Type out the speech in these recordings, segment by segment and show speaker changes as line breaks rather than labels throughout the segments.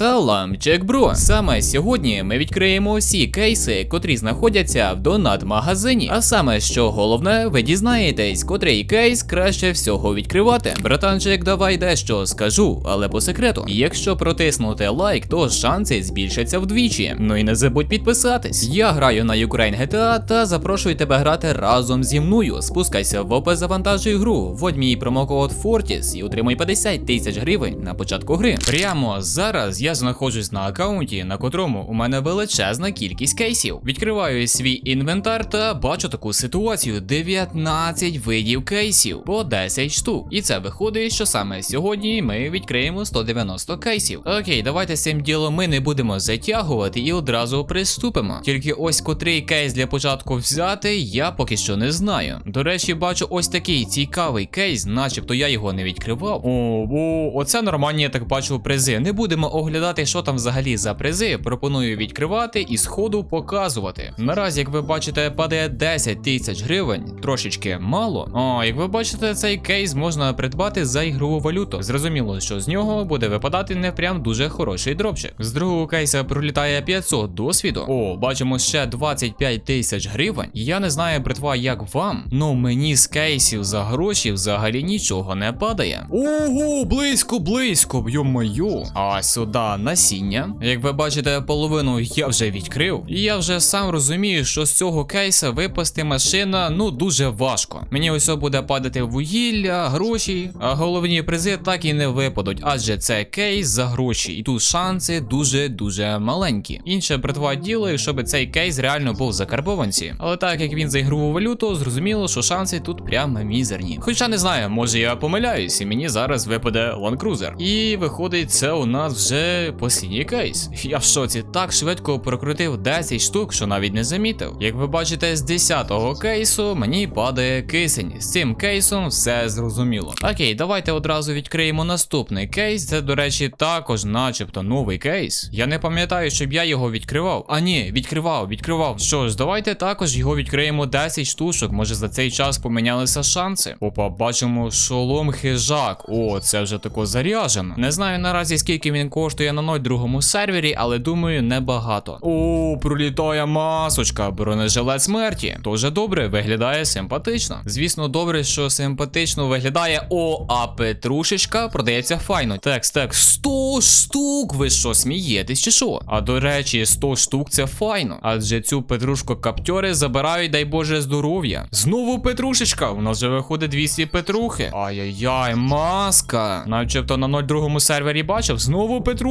Салам, Джекбро! Саме сьогодні ми відкриємо всі кейси, котрі знаходяться в донат магазині. А саме, що головне, ви дізнаєтесь, котрий кейс краще всього відкривати. Братанчик, давай дещо скажу, але по секрету. Якщо протиснути лайк, то шанси збільшаться вдвічі. Ну і не забудь підписатись. Я граю на Ukraine GTA та запрошую тебе грати разом зі мною. Спускайся в опис завантажуй гру, вводь мій промокод Fortis і отримуй 50 тисяч гривень на початку гри. Прямо зараз я знаходжусь на аккаунті, на котрому у мене величезна кількість кейсів. Відкриваю свій інвентар та бачу таку ситуацію: 19 видів кейсів по 10 штук. І це виходить, що саме сьогодні ми відкриємо 190 кейсів. Окей, давайте з цим ділом ми не будемо затягувати і одразу приступимо. Тільки ось котрий кейс для початку взяти, я поки що не знаю. До речі, бачу ось такий цікавий кейс, начебто я його не відкривав. О, о, оце нормальні, я так бачу, призи. Не будемо оглядати, що там взагалі за призи. Пропоную відкривати і сходу показувати. Наразі, як ви бачите, падає 10 тисяч гривень, трошечки мало. О, як ви бачите, цей кейс можна придбати за ігрову валюту. Зрозуміло, що з нього буде випадати не прям дуже хороший дропчик. З другого кейса пролітає 500 досвіду. О, бачимо ще 25 тисяч гривень. Я не знаю, бритва, як вам, но мені з кейсів за гроші взагалі нічого не падає. Ого, близько, близько, йо-маю. А сюди насіння. Як ви бачите, половину я вже відкрив. І я вже сам розумію, що з цього кейса випасти машина ну дуже важко. Мені ось буде падати вугілля, гроші, а головні призи так і не випадуть, адже це кейс за гроші, і тут шанси дуже-дуже маленькі. Інше братва діло, щоб цей кейс реально був за карбованці. Але так як він за ігрову валюту, зрозуміло, що шанси тут прямо мізерні. Хоча не знаю, може я помиляюсь, і мені зараз випаде Land Cruiser. І виходить, це у нас вже послідній кейс. Я в шоці так швидко прокрутив 10 штук, що навіть не замітив. Як ви бачите, з 10-го кейсу мені падає кисень. З цим кейсом все зрозуміло. Окей, давайте одразу відкриємо наступний кейс. Це, до речі, також, начебто, новий кейс. Я не пам'ятаю, щоб я його відкривав. А ні, відкривав, відкривав. Що ж, давайте також його відкриємо 10 штучок. Може за цей час помінялися шанси. Опа, бачимо шолом хижак. О, це вже тако заряжено. Не знаю наразі скільки він коштує на 02 сервері, але думаю, небагато. О, пролітає масочка, бронежилет смерті. Дуже добре, виглядає симпатично. Звісно, добре, що симпатично виглядає. О, а петрушечка продається файно. Текст, текст, 100 штук. Ви що, смієтесь чи що? А до речі, 100 штук це файно. Адже цю петрушку каптьори забирають, дай Боже, здоров'я. Знову петрушечка. У нас вже виходить 200 петрухи. Ай-яй-яй, маска. Начебто на 02 сервері бачив. Знову петрушечка.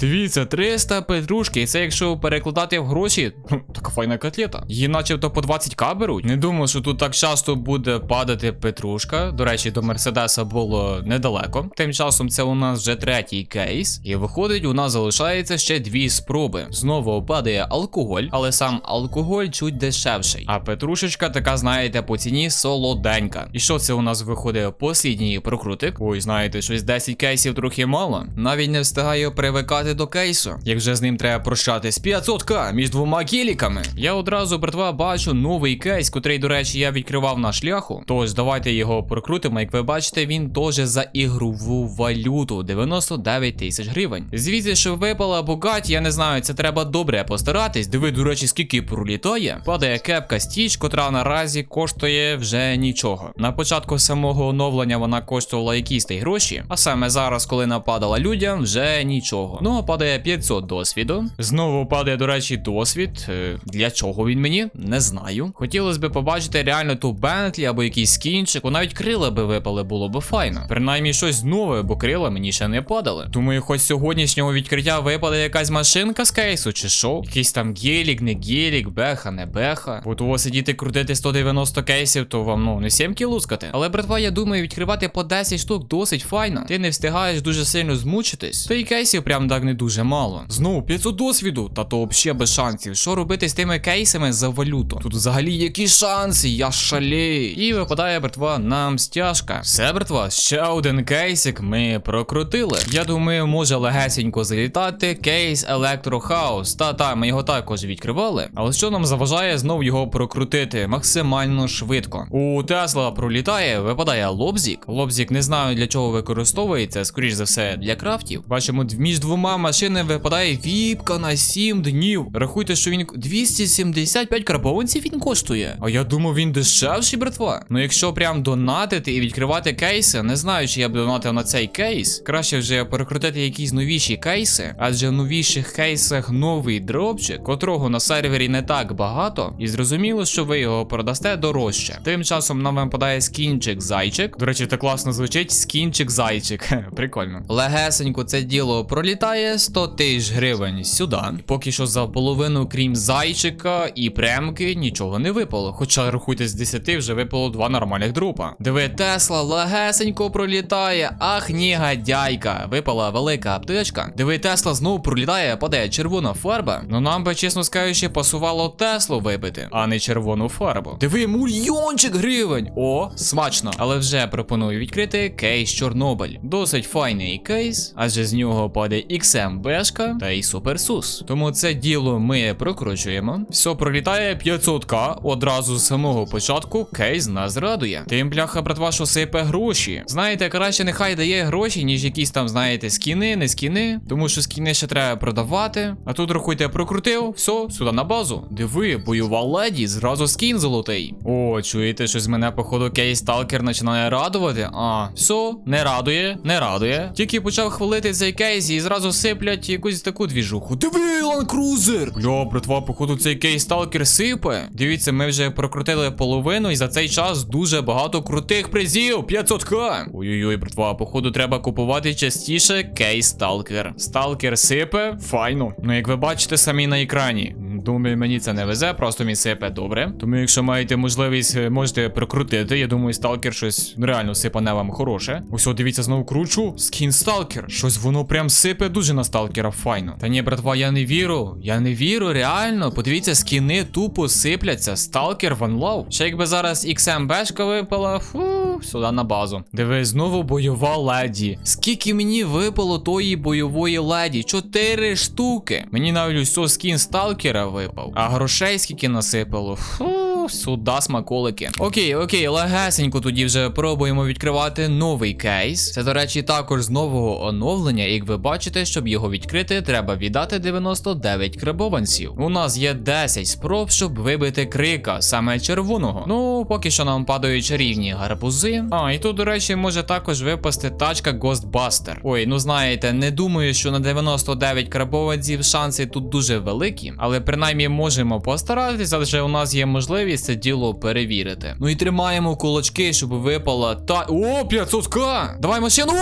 Дивіться, 300 петрушки. І це якщо перекладати в гроші, така файна котлета. Її начебто по 20к беруть. Не думав, що тут так часто буде падати петрушка. До речі, до Мерседеса було недалеко. Тим часом це у нас вже третій кейс. І виходить, у нас залишається ще дві спроби. Знову падає алкоголь, але сам алкоголь чуть дешевший. А петрушечка така, знаєте, по ціні солоденька. І що це у нас виходить? Послідній прокрутик. Ой, знаєте, щось 10 кейсів трохи мало. Навіть не встигаю привикати до кейсу. Як вже з ним треба прощатись 500к між двома кіліками. Я одразу, братва, бачу новий кейс, котрий, до речі, я відкривав на шляху. Тож давайте його прокрутимо. Як ви бачите, він теж за ігрову валюту 99 тисяч гривень. Звідси, що випала Бугаті, я не знаю, це треба добре постаратись. Диви, до речі, скільки пролітає. Падає кепка стіч, котра наразі коштує вже нічого. На початку самого оновлення вона коштувала якісь та й гроші. А саме зараз, коли нападала людям, вже нічого. Ну, а падає 500 досвіду. Знову падає, до речі, досвід. Е, Для чого він мені? Не знаю. Хотілося б побачити реально ту Бентлі або якийсь скінчик, о, навіть крила би випали, було б файно. Принаймні щось нове, бо крила мені ще не падали. Думаю, хоч сьогоднішнього відкриття випаде якась машинка з кейсу, чи що? Якийсь там гелік, не гелік, беха, не беха. Бо того сидіти крутити 190 кейсів, то вам ну не 7 лускати. Але братва, я думаю, відкривати по 10 штук досить файно. Ти не встигаєш дуже сильно змучитись. Та й кейсів прям так не дуже мало. Знову 500 досвіду, та то взагалі без шансів. Що робити з тими кейсами за валюту? Тут взагалі які шанси, я шалію. І випадає, братва, нам стяжка. Все, братва, ще один кейсик ми прокрутили. Я думаю, може легесенько залітати. Кейс Електрохаус. Та-та, ми його також відкривали. Але що нам заважає знов його прокрутити максимально швидко? У Тесла пролітає, випадає лобзік. Лобзік не знаю для чого використовується, скоріш за все, для крафтів. Бачимо між двома машинами випадає віпка на 7 днів. Рахуйте, що він 275 карбованців він коштує. А я думав, він дешевший, братва. Ну якщо прям донатити і відкривати кейси, не знаю, чи я б донатив на цей кейс. Краще вже перекрутити якісь новіші кейси, адже в новіших кейсах новий дропчик, котрого на сервері не так багато, і зрозуміло, що ви його продасте дорожче. Тим часом нам випадає скінчик зайчик. До речі, так класно звучить скінчик зайчик. Прикольно. Легесенько це діло пролітає 100 тисяч гривень сюди. Поки що за половину, крім зайчика і премки, нічого не випало. Хоча рахуйте з 10 вже випало два нормальних друпа. Диви, Тесла легесенько пролітає. Ах, ні, гадяйка. Випала велика аптечка. Диви, Тесла знову пролітає, падає червона фарба. Ну нам би, чесно скажучи, пасувало Теслу вибити, а не червону фарбу. Диви, мульйончик гривень. О, смачно. Але вже пропоную відкрити кейс Чорнобиль. Досить файний кейс, адже з нього падає XM-бешка та й суперсус. Тому це діло ми прокручуємо. Все пролітає 500к одразу з самого початку. Кейс нас радує. Тим бляха, братва, що сипе гроші. Знаєте, краще нехай дає гроші, ніж якісь там, знаєте, скіни, не скіни. Тому що скіни ще треба продавати. А тут рахуйте, прокрутив, все, сюди на базу. Диви, бойова леді, зразу скін золотий. О, чуєте, щось мене, походу, кейс сталкер починає радувати. А, все, не радує, не радує. Тільки почав хвалити цей кейс і зразу сиплять якусь таку двіжуху. Диви, ланкрузер! Бля, братва, походу, цей кейс сталкер сипе. Дивіться, ми вже прокрутили половину, і за цей час дуже багато крутих призів. 500к. Ой-ой-ой, братва, походу, треба купувати частіше кейс сталкер. Сталкер сипе, файно. Ну, як ви бачите самі на екрані. Думаю, мені це не везе, просто він сипе добре. Тому, якщо маєте можливість, е, можете прокрутити. Я думаю, сталкер щось реально сипане вам хороше. Ось, о, дивіться, знову кручу. Скін сталкер. Щось воно прям сипе дуже на сталкера, файно. Та ні, братва, я не вірю. Я не вірю, реально. Подивіться, скіни тупо сипляться. Сталкер Ван Лав. Ще якби зараз XM бешка випала, фу, сюди на базу. Диви, знову бойова леді. Скільки мені випало тої бойової леді? Чотири штуки. Мені навіть усьо скін сталкера випав. А грошей скільки насипало? Фу, сюди смаколики. Окей, окей, легесенько тоді вже пробуємо відкривати новий кейс. Це, до речі, також з нового оновлення. Як ви бачите, щоб його відкрити, треба віддати 99 крабованців. У нас є 10 спроб, щоб вибити крика, саме червоного. Ну, поки що нам падають чарівні гарбузи. А, і тут, до речі, може також випасти тачка Ghostbuster. Ой, ну знаєте, не думаю, що на 99 крабованців шанси тут дуже великі, але принаймні можемо постаратися, адже у нас є можливість це діло перевірити. Ну і тримаємо кулачки, щоб випала та. О, 500к! Давай машину!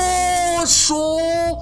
О, що?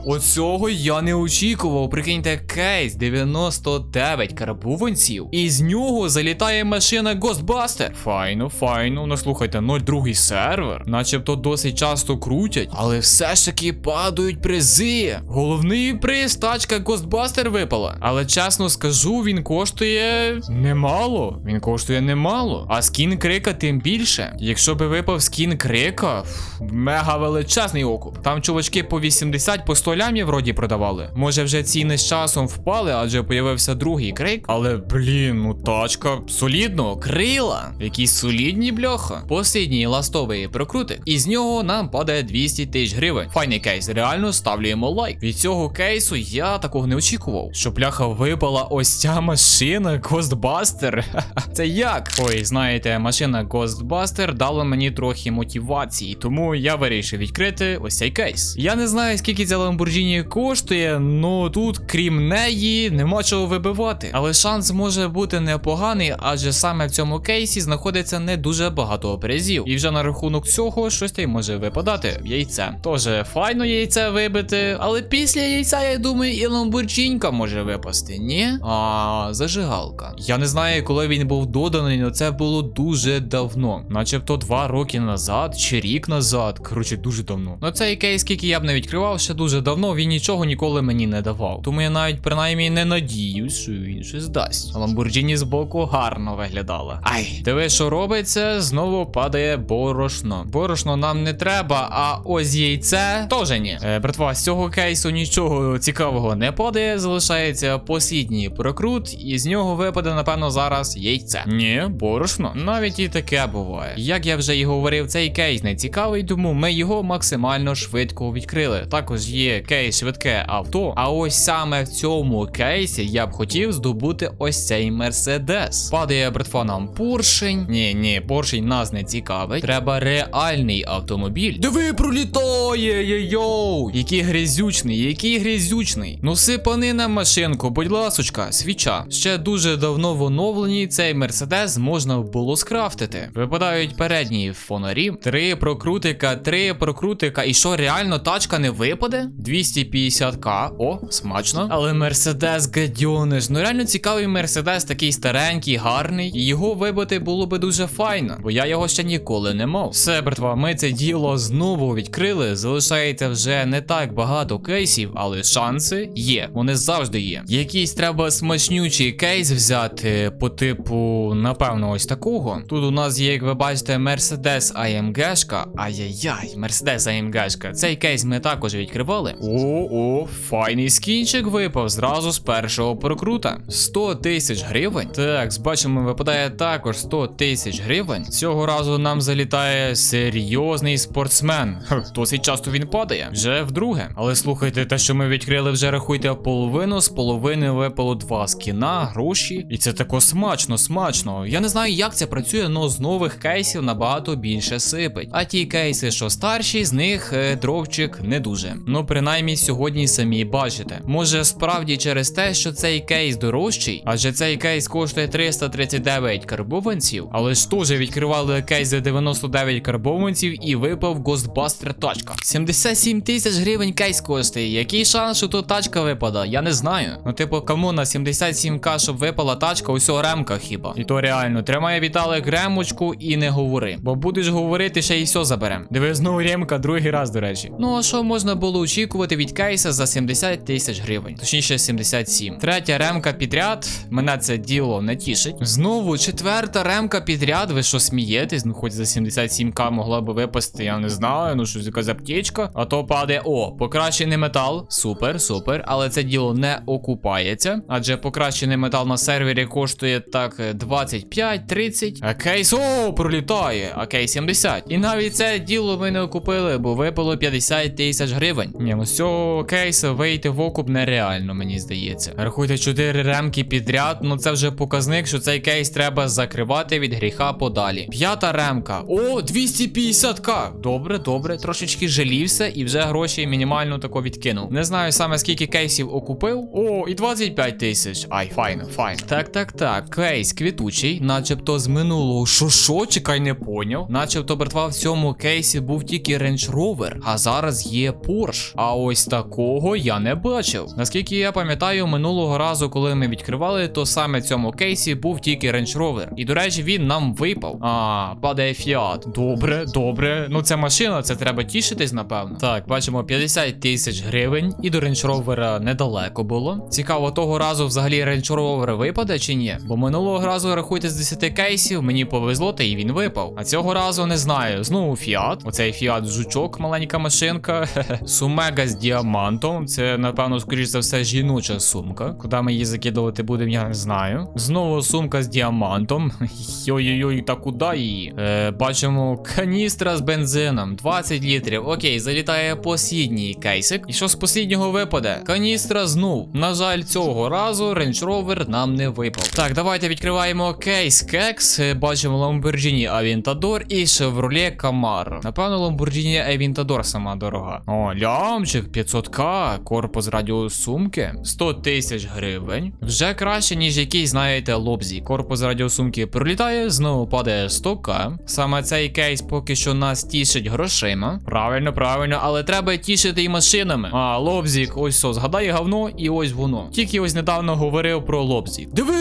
Оцього я не очікував. Прикиньте, кейс 99 карбованців. І з нього залітає машина Ghostbuster. Файно, файно. Ну слухайте, 02 сервер. Начебто досить часто крутять, але все ж таки падають призи. Головний приз тачка Ghostbuster випала. Але чесно скажу, він коштує немало. Він коштує немало. А скін крика тим більше. Якщо би випав скін крика, мега величезний окуп. Там чувачки по 80 по 100 лямів вроді продавали. Може вже ціни з часом впали, адже появився другий крик. Але блін, ну тачка солідно, крила. Якісь солідні бляха. Послідній ластовий прокрутик. І з нього нам падає 200 тисяч гривень. Файний кейс. Реально ставлюємо лайк. Від цього кейсу я такого не очікував. Що бляха випала ось ця машина Ghostbuster. Це як? Ой, знаєте, машина Ghostbuster дала мені трохи мотивації, тому я вирішив відкрити ось цей кейс. Я не знаю, скільки ця Lamborghini коштує, ну тут, крім неї, нема чого вибивати. Але шанс може бути непоганий, адже саме в цьому кейсі знаходиться не дуже багато призів. І вже на рахунок цього щось та може випадати. Яйце. Тоже файно яйце вибити, але після яйця, я думаю, і Lamborghini може випасти, ні? А, зажигалка. Я не знаю, коли він був доданий, але це було дуже давно. Начебто два роки назад чи рік назад. Коротше, дуже давно. Ну цей кейс, скільки я б не відкривав, ще дуже давно він нічого ніколи мені не давав. Тому я навіть принаймні не надіюсь, що він щось дасть. Ламбурджіні збоку гарно виглядала. Ай, диви, що робиться, знову падає борошно. Борошно нам не треба, а ось яйце теж ні. Е, братва, з цього кейсу нічого цікавого не падає, залишається послідній прокрут, і з нього випаде, напевно, зараз яйце. Ні, борошно. Навіть і таке буває. Як я вже і говорив, цей кейс не цікавий, тому ми його максимально швидко відкрили. Також є кейс швидке авто. А ось саме в цьому кейсі я б хотів здобути ось цей мерседес. Падає братва поршень. Ні, ні, поршень нас не цікавить. Треба реальний автомобіль. Диви, пролітає! Йоу! Який грязючний, який грязючний. Ну сипани на машинку, будь ласочка, свіча. Ще дуже давно в оновленні цей мерседес можна було скрафтити. Випадають передні фонарі, три прокрутика, три прокрутика. І що, реально тачка не випаде? 250к. О, смачно. Але мерседес гадьониш. Ну реально цікавий мерседес, такий старенький, гарний. І його вибити було би дуже файно, бо я його ще ніколи не мав. Все, братва, ми це діло знову відкрили. Залишається вже не так багато кейсів, але шанси є. Вони завжди є. Якийсь треба смачнючий кейс взяти по типу, напевно, ось такого. Тут у нас є, як ви бачите, Mercedes AMG-шка. Ай-яй-яй, Mercedes AMG-шка. Цей кейс ми також відкривали. О, о, файний скінчик випав зразу з першого прокрута. 100 тисяч гривень. Так, бачимо, випадає також 100 тисяч гривень. Цього разу нам залітає серйозний спортсмен. Хм, досить часто він падає. Вже вдруге. Але слухайте, те, що ми відкрили, вже рахуйте половину, з половини випало два скіна, гроші. І це тако смачно, смачно. Я не знаю, як це працює, але з нових кейсів набагато більше сипить. А ті кейси, що старші, з них е, дровчик не дуже. Ну, принаймні, сьогодні самі бачите. Може, справді через те, що цей кейс дорожчий, адже цей кейс коштує 339 карбованців, але ж теж відкривали кейс за 99 карбованців і випав Ghostbuster тачка. 77 тисяч гривень кейс коштує. Який шанс, що тут тачка випада? Я не знаю. Ну, типу, кому на 77к, щоб випала тачка, усього ремка хіба. І то реально, тримає Віталик ремочку і не говори. Бо будеш говорити, ще й все заберем. Диви знову ремка, другий раз, до речі. Ну а що можна було очікувати від кейса за 70 тисяч гривень? Точніше, 77. Третя ремка підряд. Мене це діло не тішить. Знову четверта ремка підряд. Ви що смієтесь? Ну хоч за 77к могла би випасти, я не знаю. Ну щось якась аптечка. А то падає. О, покращений метал. Супер, супер. Але це діло не окупається. Адже покращений метал на сервері коштує так 25-30. А кейс, о, пролітає. А кейс 70. І навіть це діло ми не окупили, бо випало 50 тисяч гривень. Ні, ну з цього кейсу вийти в окуп нереально, мені здається. Рахуйте 4 ремки підряд, ну це вже показник, що цей кейс треба закривати від гріха подалі. П'ята ремка. О, 250к. Добре, добре. Трошечки жалівся і вже гроші мінімально тако відкинув. Не знаю саме скільки кейсів окупив. О, і 25 тисяч. Ай, файно, файно. Так, так, так. Кейс квітучий, начебто з минулого. Що що? Чекай, не поняв. Начебто, братва, в цьому кейсі був тільки Range Rover, а зараз є Porsche. А ось такого я не бачив. Наскільки я пам'ятаю, минулого разу, коли ми відкривали, то саме в цьому кейсі був тільки Range Rover. І до речі, він нам випав. А, падає Fiat. Добре, добре. Ну це машина, це треба тішитись, напевно. Так, бачимо 50 тисяч гривень, і до Range Rover недалеко було. Цікаво, того разу взагалі Range Rover випаде чи ні? Бо минулого разу рахуйте з 10 кейсів, мені повезло, та і він випав. А цього разу не знаю. Знову Fiat. Оцей Fiat жучок, маленька машинка. Сумега з діамантом. Це, напевно, скоріш за все, жіноча сумка. Куди ми її закидувати будемо, я не знаю. Знову сумка з діамантом. Йой-йой, та куди її? Е, бачимо каністра з бензином. 20 літрів. Окей, залітає послідній кейсик. І що з посліднього випаде? Каністра знов. На жаль, цього разу Range Rover нам не випав. Так, давайте відкриваємо кейс кекс. Е, Бачимо Lamborghini Aventador і Chevrolet Camaro. Напевно, Lamborghini Aventador сама дорога. О, лямчик 500к, корпус радіосумки, 100 тисяч гривень. Вже краще, ніж якийсь, знаєте, лобзі. Корпус радіосумки пролітає, знову падає 100к. Саме цей кейс поки що нас тішить грошима. Правильно, правильно, але треба тішити і машинами. А, лобзік, ось все, згадай говно, і ось воно. Тільки ось недавно говорив про лобзік. Диви,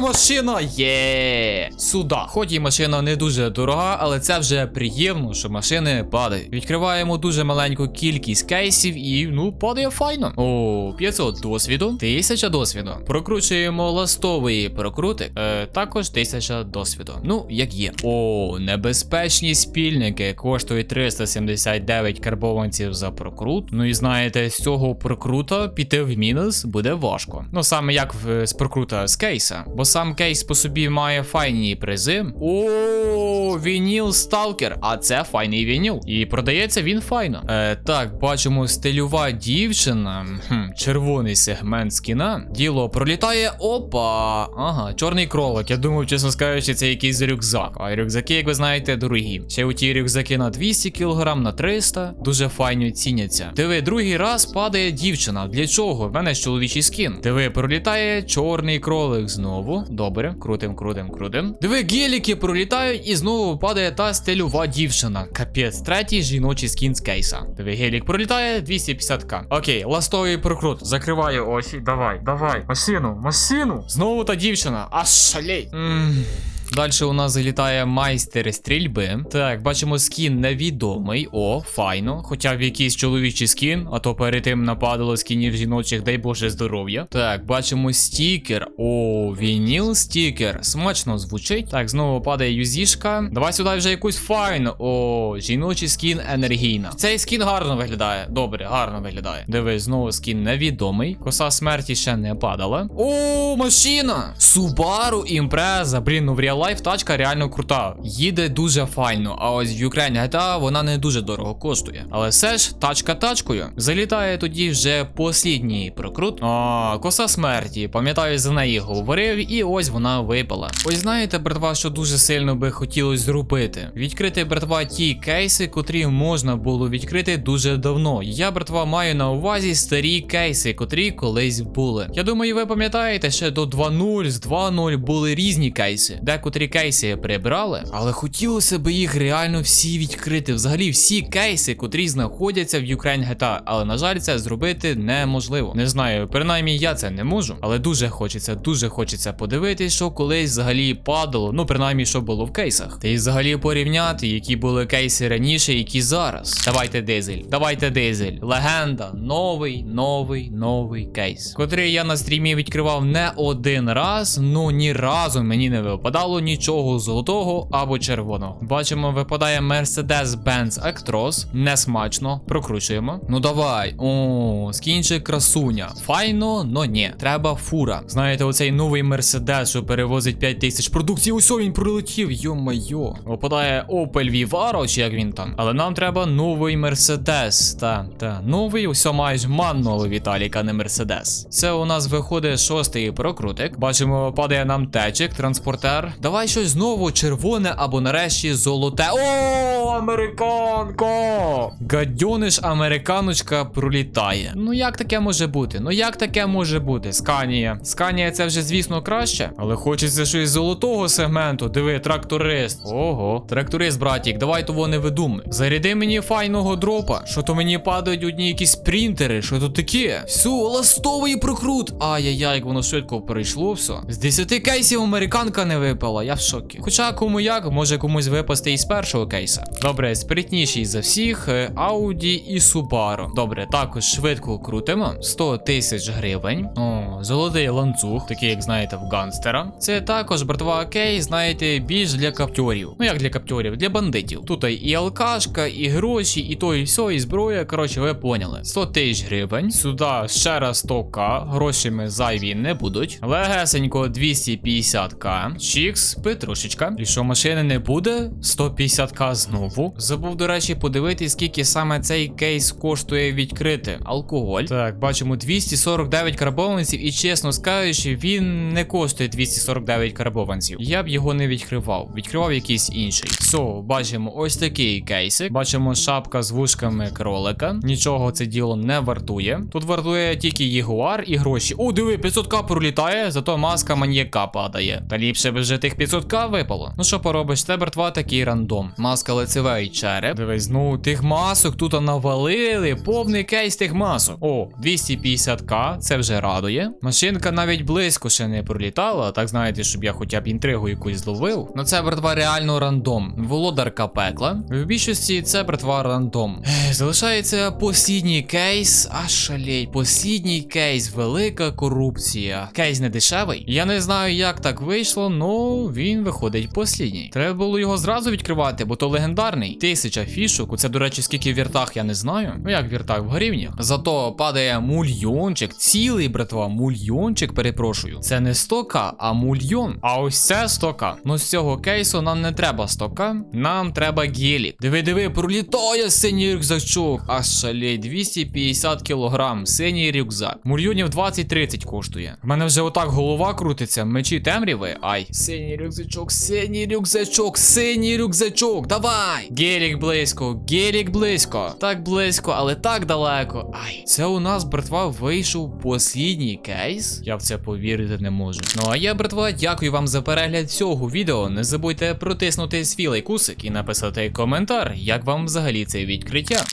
машина є! Сюда. Хоч і машина не дуже дорога, але це вже приємно, що машини падають. Відкриваємо дуже маленьку кількість кейсів і ну падає файно. О, 500 досвіду, 1000 досвіду. Прокручуємо ластовий прокрутик, е, також 1000 досвіду. Ну, як є. О, небезпечні спільники коштують 379 карбованців за прокрут. Ну і знаєте, з цього прокрута піти в мінус буде важко. Ну саме як в, з прокрута з кейса. Бо сам кейс по собі має файні призи. О, вініл сталкер. А це файний вініл. І продається він файно. Е, так, бачимо стильова дівчина. Хм, червоний сегмент скіна. Діло пролітає. Опа. Ага, чорний кролик. Я думав, чесно скажучи, це якийсь рюкзак. А рюкзаки, як ви знаєте, дорогі. Ще у ті рюкзаки на 200 кг, на 300. Дуже файно ціняться. Диви, другий раз падає дівчина. Для чого? В мене ж чоловічий скін. Диви, пролітає чорний кролик знову. Добре, крутим, крутим, крутим. Диви, геліки пролітають і знову падає та стильова дівчина. Капець, третій жіночий скін з кейса. Диви, гелік пролітає 250к. Окей, ластовий прокрут. Закриваю осі. Давай, давай. масину, масину. Знову та дівчина. Аж шалей. Ммм. Далі у нас залітає майстер стрільби. Так, бачимо скін невідомий. О, файно. Хоча б якийсь чоловічий скін, а то перед тим нападало скінів жіночих, дай Боже здоров'я. Так, бачимо стікер. О, вініл стікер. Смачно звучить. Так, знову падає юзішка. Давай сюди вже якусь файну. О, жіночий скін енергійна. Цей скін гарно виглядає. Добре, гарно виглядає. Дивись, знову скін невідомий. Коса смерті ще не падала. О, машина! Субару імпреза. Блін, ну в Life тачка реально крута. Їде дуже файно, а ось в Ukraine GTA вона не дуже дорого коштує. Але все ж, тачка тачкою. Залітає тоді вже послідній прокрут. А, коса смерті. Пам'ятаю, за неї говорив, і ось вона випала. Ось знаєте, братва, що дуже сильно би хотілося зробити. Відкрити, братва, ті кейси, котрі можна було відкрити дуже давно. Я, братва, маю на увазі старі кейси, котрі колись були. Я думаю, ви пам'ятаєте, ще до 2.0 з 2.0 були різні кейси. Декотрі кейси прибрали, але хотілося б їх реально всі відкрити. Взагалі, всі кейси, котрі знаходяться в Ukraine GTA. Але на жаль, це зробити неможливо. Не знаю, принаймні я це не можу, але дуже хочеться, дуже хочеться подивитись, що колись взагалі падало. Ну, принаймні, що було в кейсах. Та й взагалі порівняти, які були кейси раніше, які зараз. Давайте дизель, давайте дизель. Легенда, новий, новий, новий кейс, котрий я на стрімі відкривав не один раз, ну ні разу мені не випадало нічого золотого або червоного. Бачимо, випадає Mercedes-Benz Actros. Несмачно. Прокручуємо. Ну давай. О, скінчик красуня. Файно, но ні. Треба фура. Знаєте, оцей новий Mercedes, що перевозить 5 тисяч продукції. Ось він прилетів. Йо-майо. Випадає Opel Vivaro, чи як він там. Але нам треба новий Mercedes. Та, та. Новий, усе майже ман новий Віталік, а не Mercedes. Це у нас виходить шостий прокрутик. Бачимо, падає нам течик, транспортер. Давай щось знову червоне або нарешті золоте. О, американка! Гадьониш американочка пролітає. Ну як таке може бути? Ну як таке може бути? Сканія. Сканія це вже, звісно, краще. Але хочеться щось золотого сегменту. Диви, тракторист. Ого, тракторист, братік, давай того не видумай. Заряди мені файного дропа. Що то мені падають одні якісь принтери, що то таке? Все, ластовий прокрут. Ай-яй-яй, як воно швидко перейшло все. З 10 кейсів американка не випала, я в шокі. Хоча кому як, може комусь випасти із першого кейса. Добре, спритніший за всіх е, Audi і Subaru. Добре, також швидко крутимо. 100 тисяч гривень. О, золотий ланцюг, такий, як знаєте, в ганстера. Це також братва кейс, знаєте, більш для каптьорів. Ну як для каптьорів, для бандитів. Тут і алкашка, і гроші, і то, і все, і зброя. Коротше, ви поняли. 100 тисяч гривень. Сюди ще раз 100к. Грошами зайві не будуть. Легесенько 250к. Чікс, петрушечка. І що машини не буде? 150к знову. Забув, до речі, подивитись, скільки саме цей кейс коштує відкрити. Алкоголь. Так, бачимо 249 карбованців, і чесно скажучи, він не коштує 249 карбованців. Я б його не відкривав. Відкривав якийсь інший. Все, бачимо ось такий кейсик. Бачимо шапка з вушками кролика. Нічого це діло не вартує. Тут вартує тільки єгуар і гроші. О, диви, 500к пролітає, зато маска маніяка падає. Та ліпше б вже тих 500к випало. Ну що поробиш, це братва такий рандом. Маска лицевий череп. Дивись, ну тих масок тут навалили. Повний кейс тих масок. О, 250к, це вже радує. Машинка навіть близько ще не пролітала. Так знаєте, щоб я хоча б інтригу якусь зловив. Ну це братва реально рандом. Володарка пекла. В більшості це братва рандом. Ех, Залишається послідній кейс. А шалей, послідній кейс, велика корупція. Кейс не дешевий. Я не знаю, як так вийшло, но він виходить послідній. Треба було його зразу відкривати, бо то легендарний. Тисяча фішок. Це, до речі, скільки в віртах, я не знаю. Ну як віртах в гривнях. Зато падає мульйончик, цілий братва, мульйончик, перепрошую. Це не 100к, а мульйон. А ось це 100к. Ну з цього кейсу нам не треба 100к, нам треба гелік. Диви, диви, пролітає синій рюкзачок. Аж шалей 250 кілограм, синій рюкзак. Мульйонів 20-30 коштує. В мене вже отак голова крутиться, мечі темряви. Ай. Синій рюкзачок, синій рюкзачок, синій рюкзачок. Давай! Гелік близько, гелік близько. Так близько, але так далеко. Ай. Це у нас, братва, вийшов послідній кейс. Я в це повірити не можу. Ну а я, братва, дякую вам за перегляд цього відео. Не забудьте протиснути свій лайкусик і написати коментар, як вам взагалі це відкриття.